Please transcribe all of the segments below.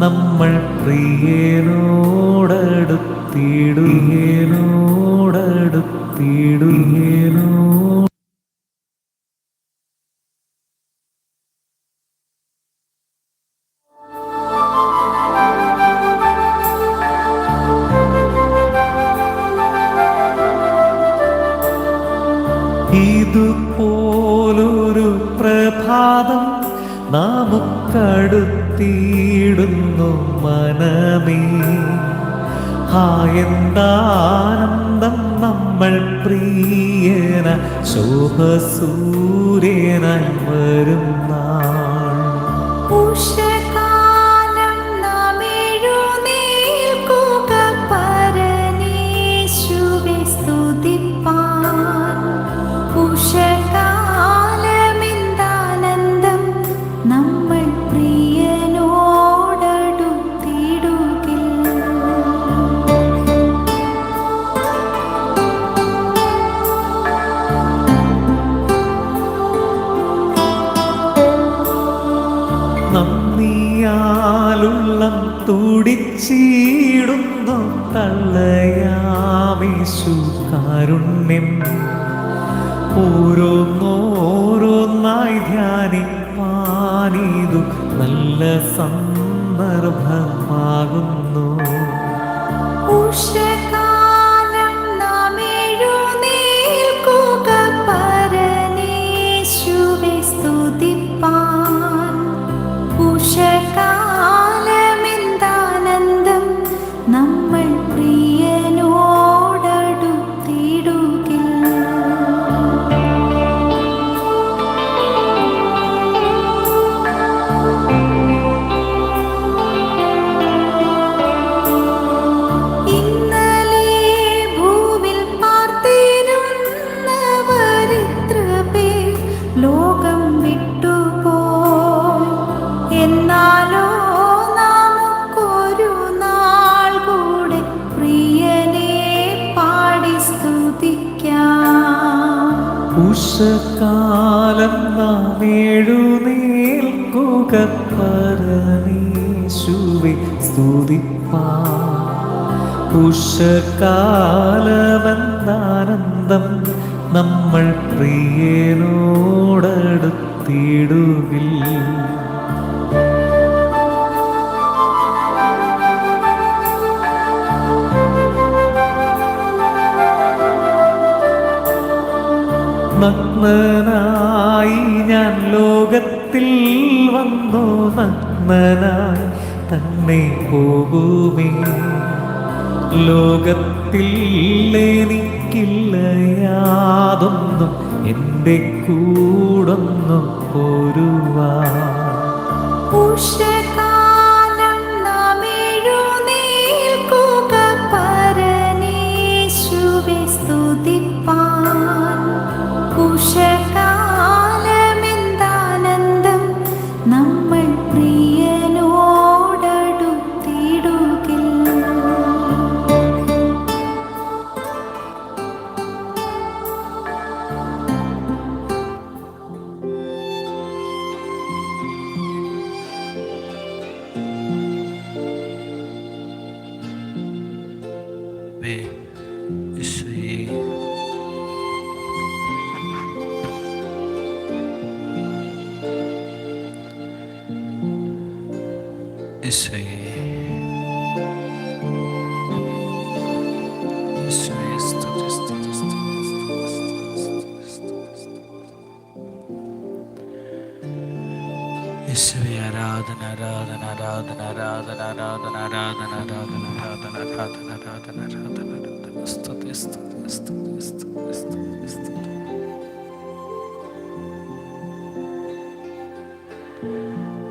നമ്മൾ പ്രിയനോടടുത്തിടുകേനോടടുത്തിടുകേനോ 谁 തീടുവിൽ. നഗ്നായി ഞാൻ ലോകത്തിൽ വന്നു. നഗ്നനായി തന്നെ പോകുമേ. ലോകത്തിൽ എനിക്കില്ല. യാതൊന്നും എന്റെ കൂടൊന്നും 心は。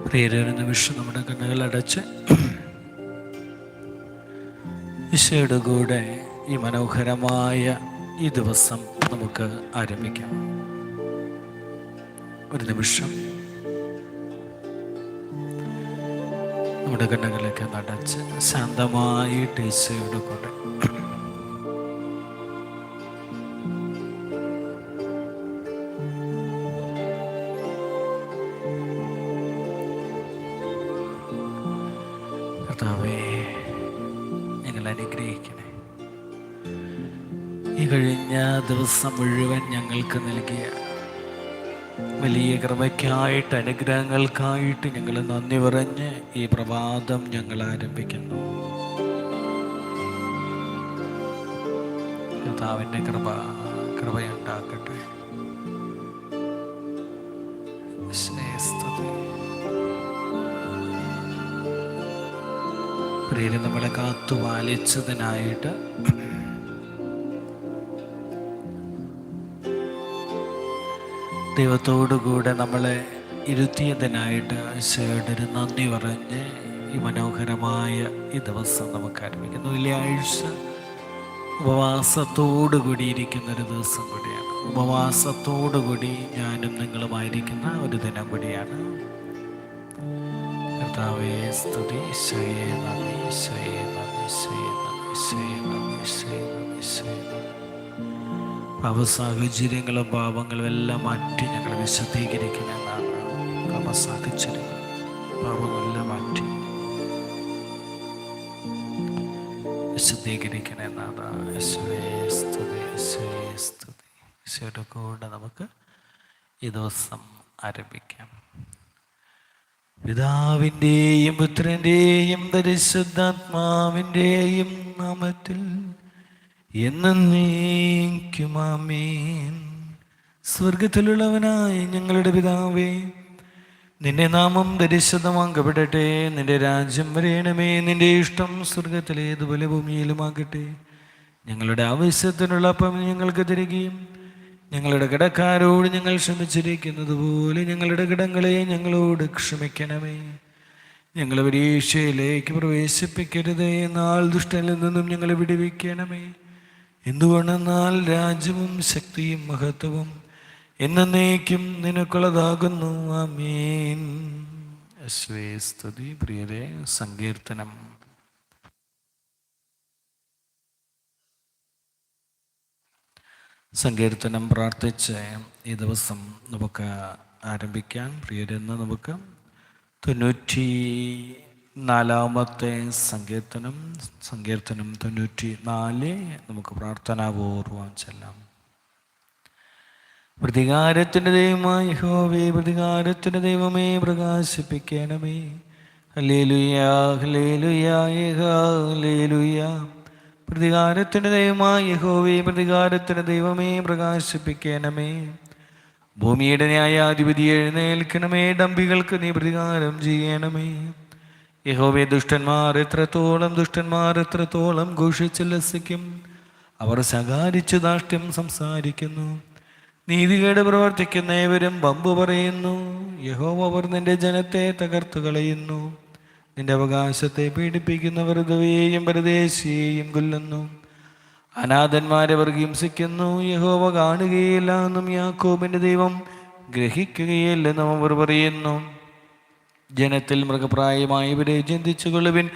പ്രിയരൊരു നിമിഷം നമ്മുടെ കണ്ണുകൾ അടച്ച് ഈശോയുടെ കൂടെ ഈ മനോഹരമായ ഈ ദിവസം നമുക്ക് ആരംഭിക്കാം. ഒരു നിമിഷം നമ്മുടെ കണ്ണുകളൊക്കെ നടച്ച് ശാന്തമായിട്ട് ഈശോയുടെ കൂടെ കൃപയ്ക്കായിട്ട് അനുഗ്രഹങ്ങൾക്കായിട്ട് ഞങ്ങൾ നന്ദി പറഞ്ഞ് ഈ പ്രഭാതം ഞങ്ങൾ ആരംഭിക്കുന്നു. കർത്താവിന്റെ കൃപ കൃപയുണ്ടാക്കട്ടെ പ്രിയരെ നമ്മളെ കാത്തു പാലിച്ചതിനായിട്ട് ദൈവത്തോടുകൂടെ നമ്മളെ ഇരുത്തിയതിനായിട്ട് ഈശോയുടെ ഒരു നന്ദി പറഞ്ഞ് ഈ മനോഹരമായ ഈ ദിവസം നമുക്ക് ആരംഭിക്കുന്നു വെള്ളിയാഴ്ച ഉപവാസത്തോടു കൂടി ഇരിക്കുന്ന ഒരു ദിവസം കൂടിയാണ്. ഉപവാസത്തോടു കൂടി ഞാനും നിങ്ങളുമായിരിക്കുന്ന ഒരു ദിനം കൂടിയാണ്. കർത്താവേ സ്തുതി. ഈശോയെ നന്ദി. ഈശോയെ നന്ദി. ഈശോയെ നന്ദി. ഈശോയെ നന്ദി. ഈശോയെ നന്ദി. ഈശോയെ നന്ദി. പാപ സാഹചര്യങ്ങളും പാപങ്ങളും എല്ലാം മാറ്റി ഞങ്ങൾ വിശദീകരിക്കുന്ന പാപ സാഹചര്യങ്ങൾ പാപങ്ങളെല്ലാം മാറ്റി. കൂടെ നമുക്ക് ഈ ദിവസം ആരംഭിക്കാം. പിതാവിന്റെയും പുത്രന്റെയും പരിശുദ്ധാത്മാവിന്റെയും നാമത്തിൽ സ്വർഗത്തിലുള്ളവനായ ഞങ്ങളുടെ പിതാവേ നിന്റെ നാമം ദരിശതമാക്കപ്പെടട്ടെ നിന്റെ രാജ്യം വരേണമേ നിന്റെ ഇഷ്ടം സ്വർഗത്തിലേതുപോലെ ഭൂമിയിലുമാകട്ടെ. ഞങ്ങളുടെ ആവശ്യത്തിനുള്ള അപ്പം ഞങ്ങൾക്ക് തരികയും ഞങ്ങളുടെ കടക്കാരോട് ഞങ്ങൾ ക്ഷമിച്ചിരിക്കുന്നത് പോലെ ഞങ്ങളുടെ കടങ്ങളെ ഞങ്ങളോട് ക്ഷമിക്കണമേ. ഞങ്ങളെ പരീക്ഷയിലേക്ക് പ്രവേശിപ്പിക്കരുതേ എന്നാൽ ദുഷ്ടനിൽ നിന്നും ഞങ്ങളെ വിടുവിക്കണമേ. എന്തുകൊണ്ടെന്നാൽ രാജ്യവും ശക്തിയും മഹത്വവും എന്നേക്കും നിനക്കുള്ളതാകുന്നു. ആമീൻ. അശ്വേസ്തുതി സ്തുതി പ്രിയരെ സങ്കീർത്തനം. സങ്കീർത്തനം പ്രാർത്ഥിച്ച് ഈ ദിവസം നമുക്ക് ആരംഭിക്കാം. പ്രിയരെന്ന് നമുക്ക് തൊണ്ണൂറ്റി നാലാമത്തെ സങ്കീർത്തനം സങ്കീർത്തനം തൊണ്ണൂറ്റി നാല് നമുക്ക് പ്രാർത്ഥനാപൂർവം ചെല്ലാം. പ്രതികാരത്തിന്റെ ദൈവമായി ഹോവേ പ്രതികാരത്തിന്റെ ദൈവമേ പ്രകാശിപ്പിക്കണമേ. പ്രതികാരത്തിന്റെ ദൈവമായി ഹോവേ പ്രതികാരത്തിന്റെ ദൈവമേ പ്രകാശിപ്പിക്കണമേ. ഭൂമിയുടെ ന്യായാധിപതി എഴുന്നേൽക്കണമേ ഡംബികൾക്ക് നീ പ്രതികാരം ചെയ്യണമേ. യഹോവേ ദുഷ്ടന്മാർ എത്രത്തോളം ദുഷ്ടന്മാർ എത്രത്തോളം ഘോഷിച്ച് ലസിക്കും. അവർ ശകാരിച്ചു ദാഷ്ട്യം സംസാരിക്കുന്നു. നീതികേട് പ്രവർത്തിക്കുന്ന ഏവരും വമ്പ് പറയുന്നു. യഹോവ അവർ നിന്റെ ജനത്തെ തകർത്തു കളയുന്നു. നിന്റെ അവകാശത്തെ പീഡിപ്പിക്കുന്നവർ ദുവേയും പരദേശിയെയും കൊല്ലുന്നു. അനാഥന്മാരെ അവർ ഹിംസിക്കുന്നു. യഹോവ കാണുകയില്ല എന്നും യാക്കോബിന്റെ ദൈവം ഗ്രഹിക്കുകയില്ലെന്നും അവർ പറയുന്നു. ജനത്തിൽ മൃഗപ്രായമായവരെ ചിന്തിച്ചുകൊള്ളുവിൻ.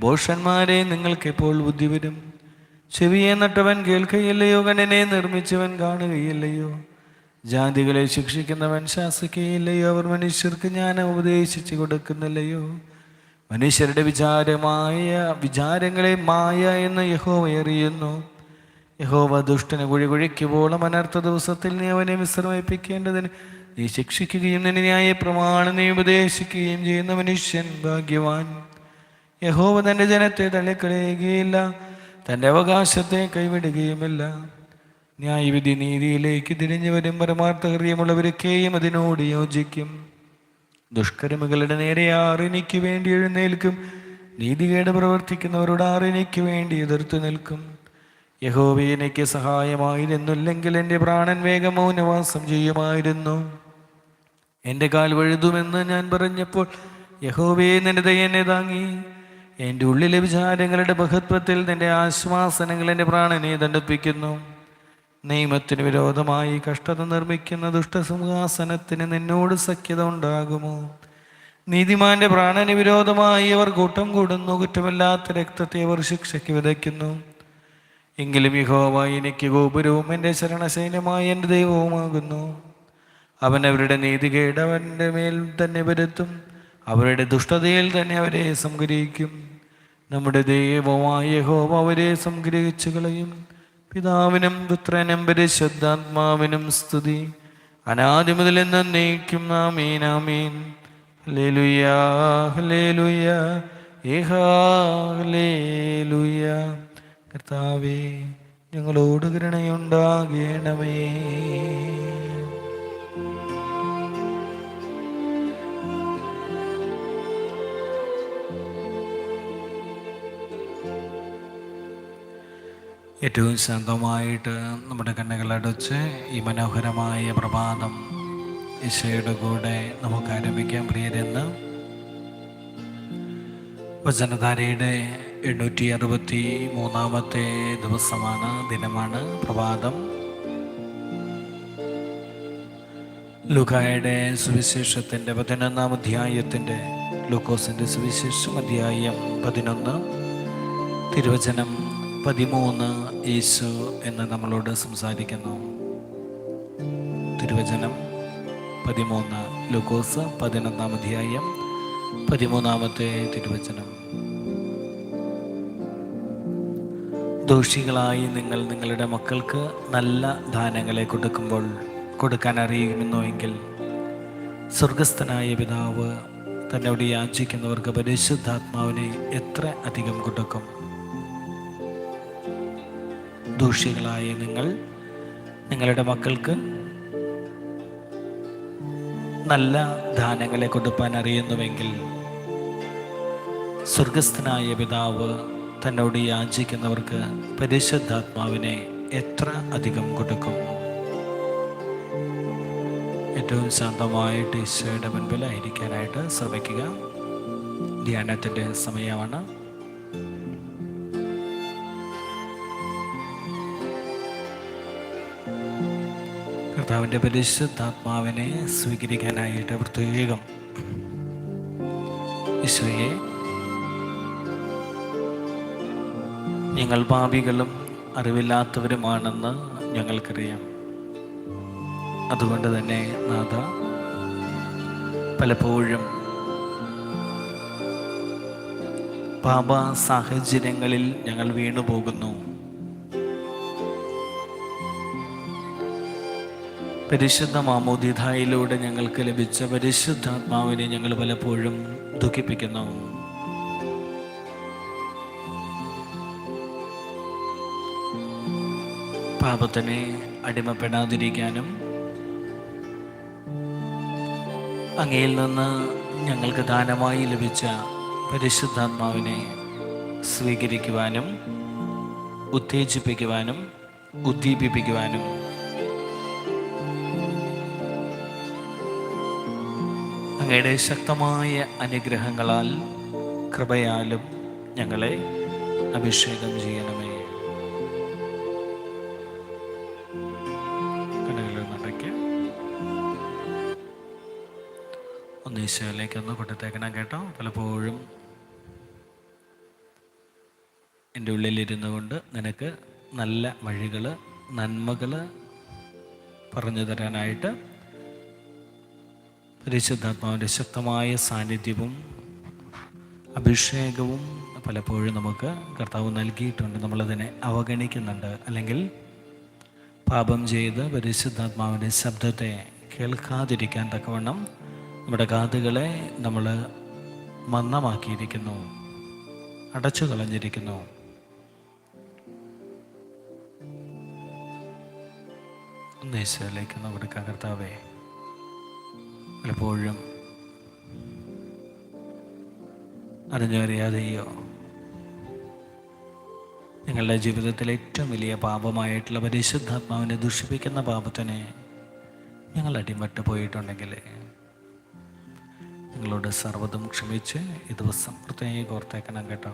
ഭോഷന്മാരെ നിങ്ങൾക്ക് എപ്പോൾ ബുദ്ധി വരും? ചെവിയെ നട്ടവൻ കേൾക്കുകയില്ലയോ കണ്ണിനെ നിർമ്മിച്ചവൻ കാണുകയില്ലയോ? ജാതികളെ ശിക്ഷിക്കുന്നവൻ ശാസിക്കുകയില്ലയോ അവർ മനുഷ്യർക്ക് ഞാൻ ഉപദേശിച്ചു കൊടുക്കുന്നില്ലയോ? മനുഷ്യരുടെ വിചാരമായ വിചാരങ്ങളെ മായ എന്ന് യഹോവ അറിയുന്നു. യഹോവ ദുഷ്ടനെ കുഴി കുഴിക്കുമ്പോളം അനർത്ഥ ദിവസത്തിൽ നീ അവനെ വിശ്രമിപ്പിക്കേണ്ടതിന് നീ ശിക്ഷിക്കുകയും നിന്റെ ന്യായ പ്രമാണം നീ ഉപദേശിക്കുകയും ചെയ്യുന്ന മനുഷ്യൻ ഭാഗ്യവാൻ. യഹോവ തന്റെ ജനത്തെ തള്ളിക്കളയുകയില്ല തന്റെ അവകാശത്തെ കൈവിടുകയുമില്ല. ന്യായവിധി നീതിയിലേക്ക് തിരിഞ്ഞവരും പരമാർത്ഥ ഹൃദയമുള്ളവരൊക്കെയും അതിനോട് യോജിക്കും. ദുഷ്കർമ്മികളുടെ നേരെ ആറിനിക്ക് വേണ്ടി എഴുന്നേൽക്കും നീതികേട് പ്രവർത്തിക്കുന്നവരോട് ആറിനിക്ക് വേണ്ടി എതിർത്തു നിൽക്കും. യഹോവേ എനിക്ക് സഹായമായിരുന്നില്ലെങ്കിൽ എന്റെ പ്രാണൻ വേഗം മൗനവാസം ചെയ്യുമായിരുന്നു. എന്റെ കാൽ വഴുതുമെന്ന് ഞാൻ പറഞ്ഞപ്പോൾ യഹോവേ നിന്റെ ദയനെ താങ്ങി. എന്റെ ഉള്ളിലെ വിചാരങ്ങളുടെ മഹത്വത്തിൽ നിന്റെ ആശ്വാസനങ്ങൾ എന്റെ പ്രാണനെ ദണ്ഡിപ്പിക്കുന്നു. നിയമത്തിന് വിരോധമായി കഷ്ടത നിർമ്മിക്കുന്ന ദുഷ്ടസിംഹാസനത്തിന് നിന്നോട് സഖ്യത ഉണ്ടാകുമോ? നീതിമാന്റെ പ്രാണന് വിരോധമായി അവർ കൂട്ടം കൂടുന്നു കുറ്റമില്ലാത്ത രക്തത്തെ അവർ ശിക്ഷയ്ക്ക് വിതയ്ക്കുന്നു. എങ്കിലും യഹോവ എനിക്ക് ഗോപുരവും എന്റെ ശരണസൈന്യമായ എന്റെ ദൈവവുമാകുന്നു. അവൻ അവരുടെ നീതികേട് അവന്റെ മേൽ തന്നെ വരുത്തും അവരുടെ ദുഷ്ടതയിൽ തന്നെ അവരെ സംഗ്രഹിക്കും. നമ്മുടെ ദൈവമായ യഹോവ അവരെ സംഗ്രഹിച്ചു കളയും. പിതാവിനും പുത്രനും പരിശുദ്ധാത്മാവിനും സ്തുതി. അനാദി മുതൽ എന്നേക്കും ആമീൻ ആമീൻ. ഹല്ലേലൂയാ ഹല്ലേലൂയാ ഏഹാ ഹല്ലേലൂയാ. കർത്താവേ ഞങ്ങളോട് കരുണയുണ്ടാകണമേ. ഏറ്റവും ശാന്തമായിട്ട് നമ്മുടെ കണ്ണുകളടച്ച് ഈ മനോഹരമായ പ്രഭാതം ഈശോയുടെ കൂടെ നമുക്ക് ആരംഭിക്കാൻ പ്രിയരെന്ന് വചനധാരയുടെ എണ്ണൂറ്റി അറുപത്തി മൂന്നാമത്തെ ദിവസമാണ് ദിനമാണ് പ്രഭാതം. ലുഖായുടെ സുവിശേഷത്തിന്റെ പതിനൊന്നാം അധ്യായത്തിന്റെ ലൂക്കോസിന്റെ സുവിശേഷം അധ്യായം പതിനൊന്ന്. തിരുവചനം പതിമൂന്ന് യേശു എന്ന് നമ്മളോട് സംസാരിക്കുന്നു. തിരുവചനം പതിമൂന്ന് ലൂക്കോസ് പതിനൊന്നാം അധ്യായം പതിമൂന്നാമത്തെ തിരുവചനം. ദോഷികളായി നിങ്ങൾ നിങ്ങളുടെ മക്കൾക്ക് നല്ല ദാനങ്ങളെ കൊടുക്കുമ്പോൾ കൊടുക്കാൻ അറിയുമെന്നോ എങ്കിൽ സ്വർഗസ്ഥനായ പിതാവ് തന്നോട് യാചിക്കുന്നവർക്ക് പരിശുദ്ധാത്മാവിനെ എത്ര അധികം കൊടുക്കും? ദോഷികളായ നിങ്ങൾ നിങ്ങളുടെ മക്കൾക്ക് നല്ല ദാനങ്ങളെ കൊടുക്കാൻ അറിയുന്നുവെങ്കിൽ സ്വർഗസ്ഥനായ പിതാവ് തന്നോട് യാചിക്കുന്നവർക്ക് പരിശുദ്ധാത്മാവിനെ എത്ര അധികം കൊടുക്കും? ഏറ്റവും ശാന്തമായിട്ട് ഈശോയുടെ മുൻപിലായിരിക്കാനായിട്ട് ശ്രമിക്കുക. ധ്യാനത്തിന്റെ സമയമാണ്. കർത്താവിന്റെ പരിശുദ്ധാത്മാവിനെ സ്വീകരിക്കാനായിട്ട് പ്രത്യേകം ഈശോയെ ഞങ്ങൾ പാപികളും അറിവില്ലാത്തവരുമാണെന്ന് ഞങ്ങൾക്കറിയാം. അതുകൊണ്ട് തന്നെ നാഥ പലപ്പോഴും പാപ സാഹചര്യങ്ങളിൽ ഞങ്ങൾ വീണുപോകുന്നു പരിശുദ്ധ മാമോദിതായിലൂടെ ഞങ്ങൾക്ക് ലഭിച്ച പരിശുദ്ധാത്മാവിനെ ഞങ്ങൾ പലപ്പോഴും ദുഃഖിപ്പിക്കുന്നു. പാപത്തിനെ അടിമപ്പെടാതിരിക്കാനും അങ്ങയിൽ നിന്ന് ഞങ്ങൾക്ക് ദാനമായി ലഭിച്ച പരിശുദ്ധാത്മാവിനെ സ്വീകരിക്കുവാനും ഉത്തേജിപ്പിക്കുവാനും ഉദ്ദീപിപ്പിക്കുവാനും അങ്ങയുടെ ശക്തമായ അനുഗ്രഹങ്ങളാൽ കൃപയാലും ഞങ്ങളെ അഭിഷേകം ചെയ്യണമേ ഒന്ന് ഈശോയിലേക്ക് ഒന്ന് കൊടുത്തേക്കണം കേട്ടോ. പലപ്പോഴും എന്റെ ഉള്ളിലിരുന്നു കൊണ്ട് നിനക്ക് നല്ല വഴികൾ നന്മകൾ പറഞ്ഞു തരാനായിട്ട് പരിശുദ്ധാത്മാവിന്റെ ശക്തമായ സാന്നിധ്യവും അഭിഷേകവും പലപ്പോഴും നമുക്ക് കർത്താവ് നൽകിയിട്ടുണ്ട്. നമ്മളതിനെ അവഗണിക്കുന്നുണ്ട്. അല്ലെങ്കിൽ പാപം ചെയ്ത് പരിശുദ്ധാത്മാവിന്റെ ശബ്ദത്തെ കേൾക്കാതിരിക്കാൻ തക്കവണ്ണം നമ്മുടെ കാതുകളെ നമ്മൾ മന്ദമാക്കിയിരിക്കുന്നു അടച്ചു കളഞ്ഞിരിക്കുന്നു. ഈശോയിലേക്ക് ഒന്ന് കൊടുക്കാം കർത്താവേ പലപ്പോഴും അറിഞ്ഞറിയാതെയോ നിങ്ങളുടെ ജീവിതത്തിലെ ഏറ്റവും വലിയ പാപമായിട്ടുള്ള പരിശുദ്ധാത്മാവിനെ ദുഷിപ്പിക്കുന്ന പാപത്തിനെ ഞങ്ങൾ അടിമട്ട് പോയിട്ടുണ്ടെങ്കിൽ നിങ്ങളോട് സർവതും ക്ഷമിച്ച് ഈ ദിവസം പ്രത്യേകം ഓർത്തേക്കണം കേട്ടോ.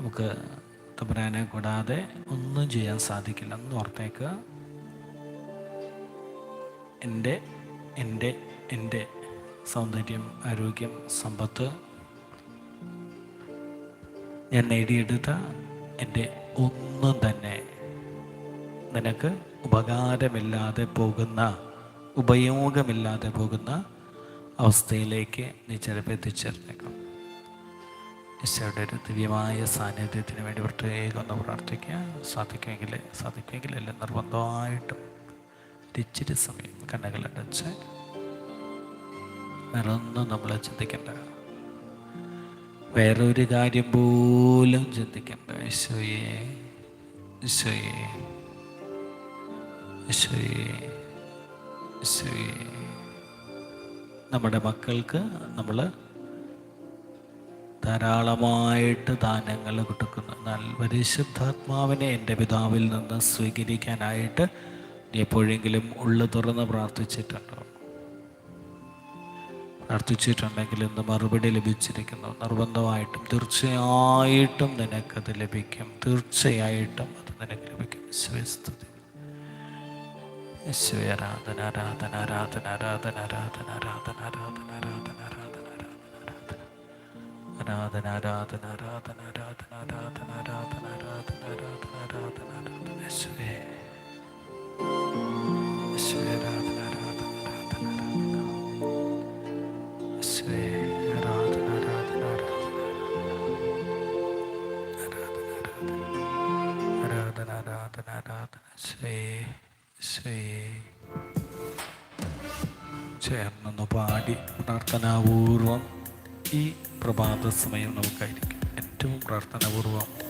നമുക്ക് തമ്പുരാനെ കൂടാതെ ഒന്നും ചെയ്യാൻ സാധിക്കില്ല. എന്ന് ഓർത്തേക്കുക എന്റെ എന്റെ എന്റെ സൗന്ദര്യം ആരോഗ്യം സമ്പത്ത് ഞാൻ നേടിയെടുത്ത എന്റെ ഒന്നും തന്നെ നിനക്ക് ഉപകാരമില്ലാതെ പോകുന്ന ഉപയോഗമില്ലാതെ പോകുന്ന അവസ്ഥയിലേക്ക് നീ ചിലപ്പോൾ എത്തിച്ചേർന്നേക്കാം. ഈശോയുടെ ഒരു ദിവ്യമായ സാന്നിധ്യത്തിന് വേണ്ടി പ്രത്യേകം ഒന്ന് പ്രാർത്ഥിക്കുക സാധിക്കുമെങ്കിൽ സാധിക്കുമെങ്കിൽ എല്ലാം നിർബന്ധമായിട്ടും ഇച്ചിരി സമയം കണ്ണുകളടച്ച് വേറൊന്നും നമ്മൾ ചിന്തിക്കണ്ട. വേറൊരു കാര്യം പോലും ചിന്തിക്കണ്ട. ഈശോയെ ഈശോയെ ഈശോയെ ഈശോയെ. നമ്മുടെ മക്കൾക്ക് നമ്മൾ ധാരാളമായിട്ട് ദാനങ്ങൾ കൊടുക്കുന്നു. എന്നാൽ പരിശുദ്ധാത്മാവിനെ എന്റെ പിതാവിൽ നിന്ന് സ്വീകരിക്കാനായിട്ട് എപ്പോഴെങ്കിലും ഉള്ളു തുറന്ന് പ്രാർത്ഥിച്ചിട്ടുണ്ടോ? പ്രാർത്ഥിച്ചിട്ടുണ്ടെങ്കിൽ ഇന്ന് മറുപടി ലഭിച്ചിരിക്കുന്നു. നിർബന്ധമായിട്ടും തീർച്ചയായിട്ടും നിനക്കത് ലഭിക്കും. തീർച്ചയായിട്ടും അത് നിനക്ക് ലഭിക്കും. വിശ്വസ്തുതി യേശുവേ ആരാധന ആരാധന ആരാധന ആരാധന ആരാധന ആരാധന ആരാധന ആരാധന ആരാധന ആരാധന ആരാധന ആരാധന ആരാധന ആരാധന ആരാധന ആരാധന ആരാധന ആരാധന ആരാധന യേശുവേ യേശുവേ ചേർന്നൊന്ന് പാടി പ്രാർത്ഥനാപൂർവം ഈ പ്രഭാത സമയം നമുക്കായിരിക്കും. ഏറ്റവും പ്രാർത്ഥനാപൂർവം.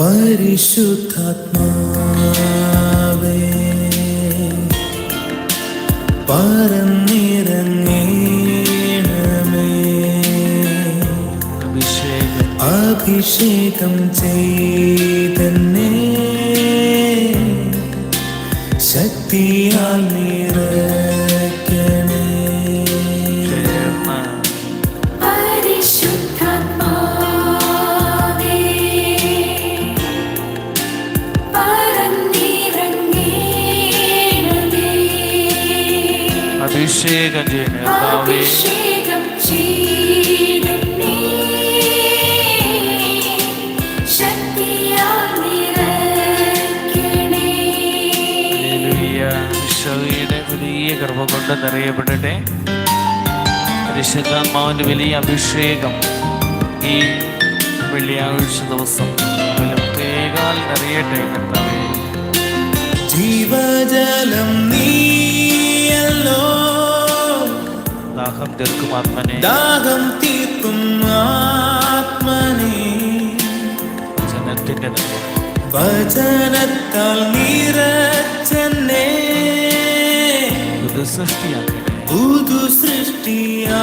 പരിശുദ്ധാത്മാവേ പറന്നിറങ്ങേണമേ അഭിഷേകം അഭിഷേകം ചെയ്തന്നെ. ശക്തിയാൽ നിറയ്ക്കണേ അഭിഷേകം ജനതാവേ വലിയ കൃപ കൊണ്ട് നിറയപ്പെടട്ടെ പരിശുദ്ധാത്മാവിന്റെ വലിയ അഭിഷേകം ഈ വെള്ളിയാഴ്ച ദിവസം. നിറയട്ടെ ജീവജലം നീ ദാഹം തീർക്കും ആത്മനെ. ദാഹം തീർക്കും ആത്മനെ. വചനത്തിന്റെ വചനത്താൽ നീരച്ചനെ പുതുസൃഷ്ടിയാക്കട്ടെ പുതുസൃഷ്ടിയാ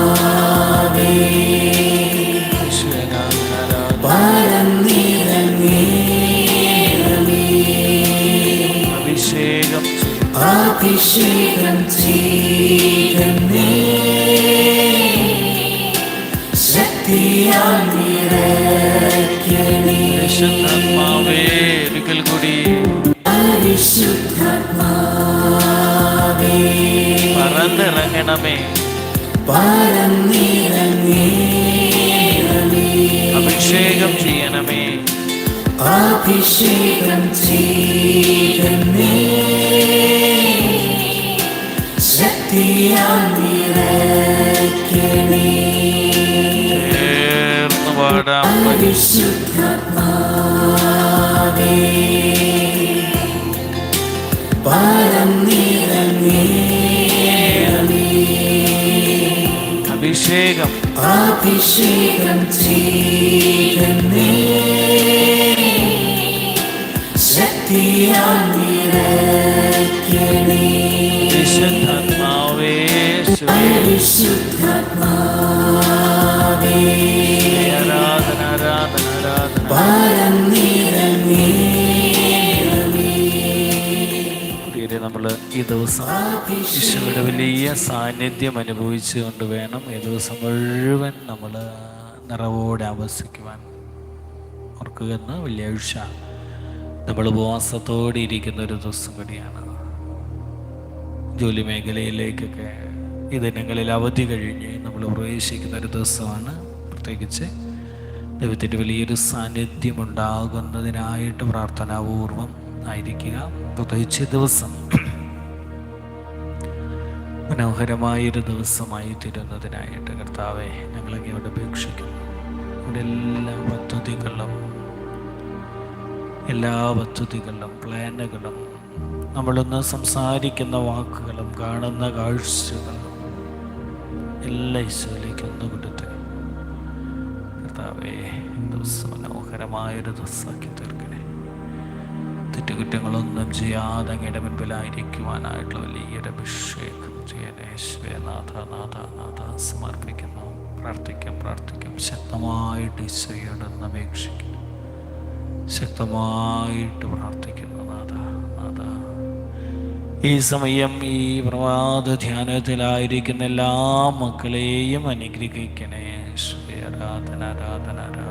പറന്നിറങ്ങേണമേ അഭിഷേകം ചെയ്യണമേ. അഭിഷേകം ചെയ്യണമേ. ശക്തിയാൽ നിറയ്ക്കണേ പാടാം. അഭിഷേകം ചെയ്തത് ഈ ദിവസം ഈശോയുടെ വലിയ സാന്നിധ്യം അനുഭവിച്ചുകൊണ്ട് വേണം ഈ ദിവസം മുഴുവൻ നമ്മൾ നിറവോടെ ആവസിക്കുവാൻ എന്ന വെള്ളിയാഴ്ച നമ്മൾ ഉപവാസത്തോടെ ഇരിക്കുന്ന ഒരു ദിവസം കൂടിയാണ്. ജോലി മേഖലയിലേക്കൊക്കെ ഈ ദിനങ്ങളിൽ അവധി കഴിഞ്ഞ് നമ്മൾ പ്രവേശിക്കുന്ന ഒരു ദിവസമാണ്. പ്രത്യേകിച്ച് ദൈവത്തിന്റെ വലിയൊരു സാന്നിധ്യം ഉണ്ടാകുന്നതിനായിട്ട് പ്രാർത്ഥനാപൂർവം ആയിരിക്കുക. പ്രത്യേകിച്ച് ദിവസം മനോഹരമായൊരു ദിവസമായി തീരുന്നതിനായിട്ട് കർത്താവെ ഞങ്ങളൊക്കെ അവിടെ അപേക്ഷിക്കുന്നു. ഇവിടെ എല്ലാ പദ്ധതികളും എല്ലാ പദ്ധതികളും പ്ലാനുകളും നമ്മളിന്ന് സംസാരിക്കുന്ന വാക്കുകളും കാണുന്ന കാഴ്ചകളും എല്ലാ ഈശോയിലേക്ക് ഒന്ന് കൊടുത്ത് കർത്താവേ ദിവസം മനോഹരമായൊരു ദിവസമാക്കി തീർക്കണേ. തെറ്റുകുറ്റങ്ങളൊന്നും ചെയ്യാതെ അങ്ങയുടെ മുൻപിലായിരിക്കുവാനായിട്ടുള്ള വലിയൊരു അഭിഷേകം ചെയ്യാനേ നാഥ നാഥ നാഥ സമർപ്പിക്കുന്നു. പ്രാർത്ഥിക്കാം പ്രാർത്ഥിക്കാം. ശക്തമായിട്ട് ഈശോയോട് അപേക്ഷിക്കുന്നു. ശക്തമായിട്ട് പ്രാർത്ഥിക്കുന്നു നാഥ നാഥ. ഈ സമയം ഈ പ്രഭാത ധ്യാനത്തിലായിരിക്കുന്ന എല്ലാ മക്കളെയും അനുഗ്രഹിക്കണേ. ആരാധന ആരാധന ആരാധന.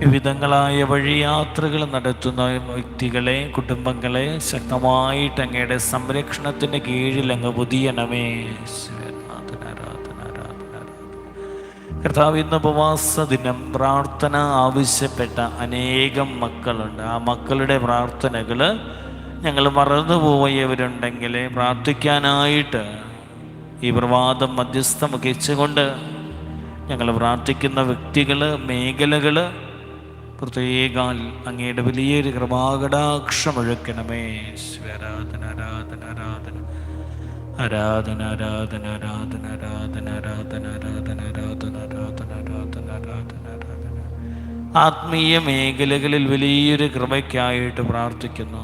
വിവിധങ്ങളായ വഴിയാത്രകൾ നടത്തുന്ന വ്യക്തികളെ കുടുംബങ്ങളെ ശക്തമായിട്ട് അങ്ങയുടെ സംരക്ഷണത്തിന്റെ കീഴിൽ അങ്ങ് പുതിയണമേ കർത്താവ് ഇന്ന് ഉപവാസ ദിനം പ്രാർത്ഥന ആവശ്യപ്പെട്ട അനേകം മക്കളുണ്ട്. ആ മക്കളുടെ പ്രാർത്ഥനകൾ ഞങ്ങൾ മറന്നുപോയവരുണ്ടെങ്കിൽ പ്രാർത്ഥിക്കാനായിട്ട് ഈ പ്രവാദം മധ്യസ്ഥം വഹിച്ചുകൊണ്ട് ഞങ്ങൾ പ്രാർത്ഥിക്കുന്ന വ്യക്തികൾ മേഖലകൾ പ്രത്യേകാൽ അങ്ങയുടെ വലിയൊരു കൃപാകടാക്ഷം ഒഴുക്കണമേ ആരാധന ആരാധന ആരാധന ആരാധന ആരാധന ആരാധന ആരാധന ആരാധന ആരാധന ആരാധന ആരാധന ആരാധന ആരാധന ആരാധന ആത്മീയ മേഖലകളിൽ വലിയൊരു കൃപയ്ക്കായിട്ട് പ്രാർത്ഥിക്കുന്നു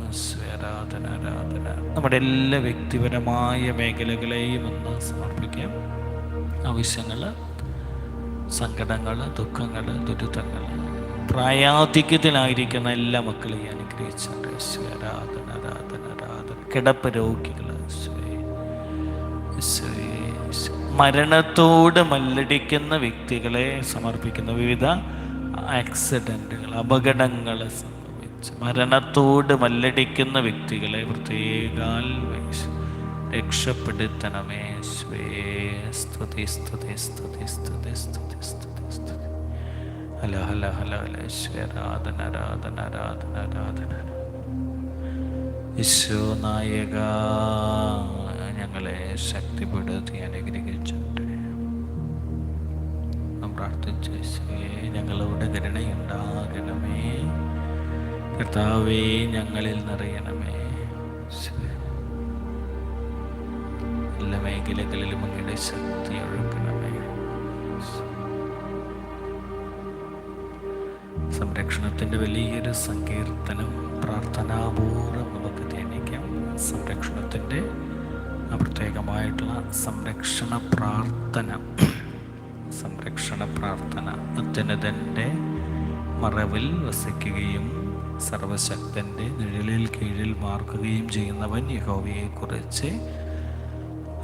ആരാധന ആരാധന നമ്മുടെ എല്ലാ വ്യക്തിപരമായ മേഖലകളെയും ഒന്ന് സമർപ്പിക്കാം ആവശ്യങ്ങൾ സങ്കടങ്ങൾ ദുഃഖങ്ങൾ ദുരിതങ്ങൾ പ്രായാധിക്യത്തിലായിരിക്കുന്ന എല്ലാ മക്കളെയും അനുഗ്രഹിച്ച കിടപ്പ് രോഗികൾ മരണത്തോട് മല്ലടിക്കുന്ന വ്യക്തികളെ സമർപ്പിക്കുന്ന വിവിധ ആക്സിഡന്റുകൾ അപകടങ്ങൾ സംഭവിച്ച് മരണത്തോട് മല്ലടിക്കുന്ന വ്യക്തികളെ പ്രത്യേകാൽ രക്ഷപ്പെടുത്തണമേ സ്വേ സ്തുതി സ്തുതി സ്തുതി സ്തുതി സ്തുതി സ്തുതി ഹല ഹല ഹല ഹല ഈശോ ആരാധന ആരാധന ആരാധന ഈശോ നായക ഞങ്ങളെ ശക്തിപ്പെടുത്തി അനുഗ്രഹിച്ചിട്ട് പ്രാർത്ഥിച്ച ഞങ്ങളോട് കരുണയുണ്ടാകണമേ. കർത്താവേ ഞങ്ങളിൽ നിറയണമേ. എല്ലാ മേഖലകളിലും അങ്ങയുടെ ശക്തി ഒഴുക്കണമേ സംരക്ഷണത്തിന്റെ വലിയൊരു സങ്കീർത്തനം പ്രാർത്ഥനാപൂർവം നമുക്ക് ധ്യാനിക്കാം. സംരക്ഷണത്തിന്റെ പ്രത്യേകമായിട്ടുള്ള സംരക്ഷണ പ്രാർത്ഥന. സംരക്ഷണ പ്രാർത്ഥന. അത്യുന്നതന്റെ മറവിൽ വസിക്കുകയും സർവശക്തന്റെ നിഴലിൽ കീഴിൽ മാർക്കുകയും ചെയ്യുന്നവൻ യഹോവയെക്കുറിച്ച്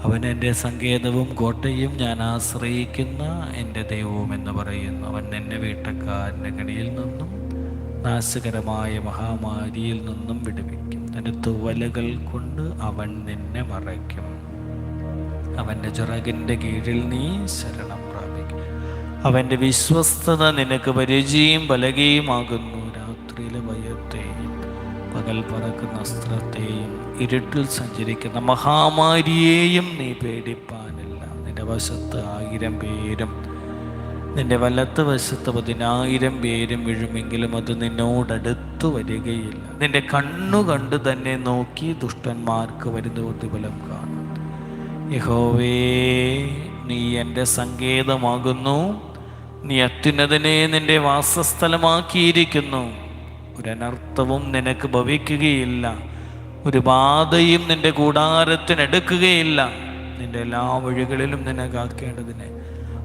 അവൻ എന്റെ സങ്കേതവും കോട്ടയും ഞാൻ ആശ്രയിക്കുന്ന എന്റെ ദൈവവും എന്ന് പറയുന്നു. അവൻ എന്റെ വീട്ടക്കാരന്റെ കടിയിൽ നിന്നും നാശകരമായ മഹാമാരിയിൽ നിന്നും വിടുവിക്കും. തന്റെ തുവലകൾ കൊണ്ട് അവൻ നിന്നെ മറയ്ക്കും. അവന്റെ ചിറകിന്റെ കീഴിൽ നീ ശരണം പ്രാപിക്കും. അവന്റെ വിശ്വസ്തത നിനക്ക് പരിചയം പലകയുമാകുന്നു. രാത്രിയിലെ ഭയത്തെയും പകൽ പറക്കുന്ന അസ്ത്രത്തെയും ഇരുട്ടിൽ സഞ്ചരിക്കുന്ന മഹാമാരിയെയും നീ പേടിപ്പാനില്ല. നിന്റെ വശത്ത് ആയിരം പേരും നിന്റെ വലത്ത് വശത്ത് പതിനായിരം പേരും വീഴുമെങ്കിലും അത് നിന്നോടടുത്തു വരികയില്ല. നിന്റെ കണ്ണു കണ്ട് തന്നെ നോക്കി ദുഷ്ടന്മാർക്ക് വരുന്ന പ്രതിഫലം കാണും യഹോവേ നീ എന്റെ സങ്കേതമാകുന്നു. നീ അത്യുന്നതനെ നിന്റെ വാസസ്ഥലമാക്കിയിരിക്കുന്നു. ഒരനർത്ഥവും നിനക്ക് ഭവിക്കുകയില്ല. ഒരു ബാധയും നിന്റെ കൂടാരത്തിനെടുക്കുകയില്ല. നിന്റെ എല്ലാ വഴികളിലും നിനക്കാക്കേണ്ടതിനെ കാക്കേണ്ടതിന്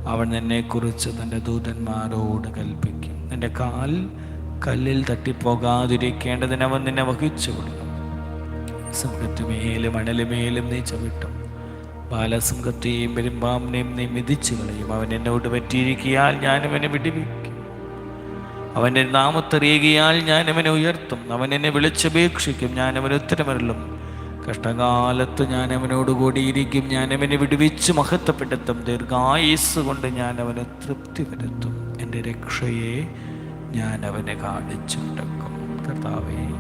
അവൻ എന്നെക്കുറിച്ച് തന്റെ ദൂതന്മാരോട് കൽപ്പിക്കും. നിന്റെ കാൽ കല്ലിൽ തട്ടിപ്പോകാതിരിക്കേണ്ടതിന് അവൻ നിന്നെ വഹിച്ചു കൊടുക്കും. സിംഹത്തുമേലും അണലുമേലും നീ ചവിട്ടും. ബാലസിംഹത്തെയും പെരുമ്പാമ്പിനെയും നീ മിതിച്ചു കളയും. അവൻ എന്നോട് പറ്റിയിരിക്കിയാൽ ഞാൻ അവനെ വിടിവിക്കും. അവന്റെ നാമത്തെറിയുകയാൽ ഞാൻ അവനെ ഉയർത്തും. അവൻ എന്നെ വിളിച്ചപേക്ഷിക്കും. ഞാൻ അവന് കഷ്ടകാലത്ത് ഞാൻ അവനോട് കൂടിയിരിക്കും. ഞാൻ അവനെ വിടുവിച്ച് മഹത്വപ്പെടുത്തും. ദീർഘായുസ് കൊണ്ട് ഞാൻ അവനെ തൃപ്തി വരുത്തും. എന്റെ രക്ഷയെ ഞാൻ അവനെ കാണിച്ചു കൊടുക്കും. കർത്താവേ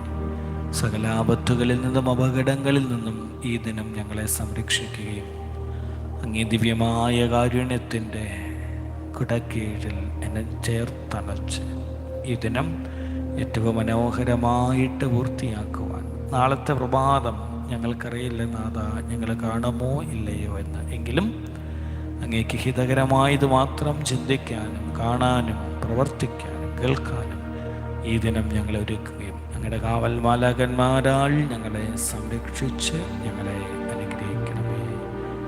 സകലാപത്തുകളിൽ നിന്നും അപകടങ്ങളിൽ നിന്നും ഈ ദിനം ഞങ്ങളെ സംരക്ഷിക്കുകയും അങ്ങേ ദിവ്യമായ കാരുണ്യത്തിന്റെ കുടക്കീഴിൽ എന്നെ ചേർത്തണച്ച് ഈ ദിനം ഏറ്റവും മനോഹരമായിട്ട് പൂർത്തിയാക്കുവാൻ. നാളത്തെ പ്രഭാതം ഞങ്ങൾക്കറിയില്ല നാഥ ഞങ്ങൾ കാണുമോ ഇല്ലയോ എന്ന്. എങ്കിലും അങ്ങേക്ക് ഹിതകരമായത് മാത്രം ചിന്തിക്കാനും കാണാനും പ്രവർത്തിക്കാനും കേൾക്കാനും ഈ ദിനം ഞങ്ങളെ ഒരുക്കുകയും ഞങ്ങളുടെ കാവൽ മാലാകന്മാരാൽ ഞങ്ങളെ സംരക്ഷിച്ച് ഞങ്ങളെ അനുഗ്രഹിക്കണമേ.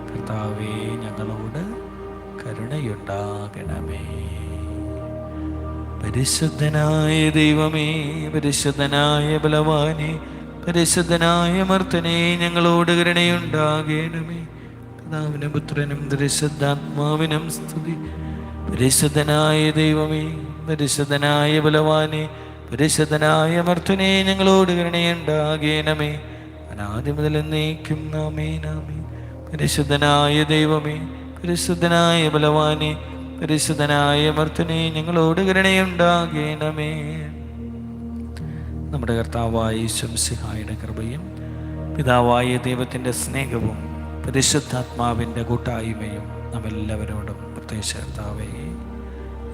കർത്താവേ ഞങ്ങളോട് കരുണയുണ്ടാകണമേ. പരിശുദ്ധനായ ദൈവമേ പരിശുദ്ധനായ ബലവാനെ പരിശുദ്ധനായ മർത്തനെ ഞങ്ങളോട് കരുണയുണ്ടാകേണമേ. പിതാവിനും പുത്രനും പരിശുദ്ധാത്മാവിനും സ്തുതി. പരിശുദ്ധനായ ദൈവമേ പരിശുദ്ധനായ ബലവാനെ പരിശുദ്ധനായ മർത്തനെ ഞങ്ങളോട് കരുണയുണ്ടാകേണമേ. അനാദി മുതൽ എന്നേക്കും നാമേ നാമേ പരിശുദ്ധനായ ദൈവമേ പരിശുദ്ധനായ ബലവാനെ പരിശുദ്ധനായ മർത്തനെ ഞങ്ങളോട് കരുണയുണ്ടാകണമേ. നമ്മുടെ കർത്താവായ ശംസിഹായുടെ കൃപയും പിതാവായ ദൈവത്തിന്റെ സ്നേഹവും പരിശുദ്ധാത്മാവിന്റെ കൂട്ടായ്മയും നമ്മെല്ലാവരോടും പ്രത്യേകിച്ച് കർത്താവേ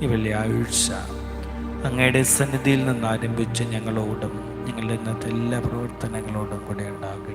ഈ വെള്ളിയാഴ്ച അങ്ങയുടെ സന്നിധിയിൽ നിന്ന് ആരംഭിച്ച് ഞങ്ങളോടും ഞങ്ങളുടെ ഇന്നത്തെ എല്ലാ പ്രവർത്തനങ്ങളോടും കൂടെ ഉണ്ടാകട്ടെ.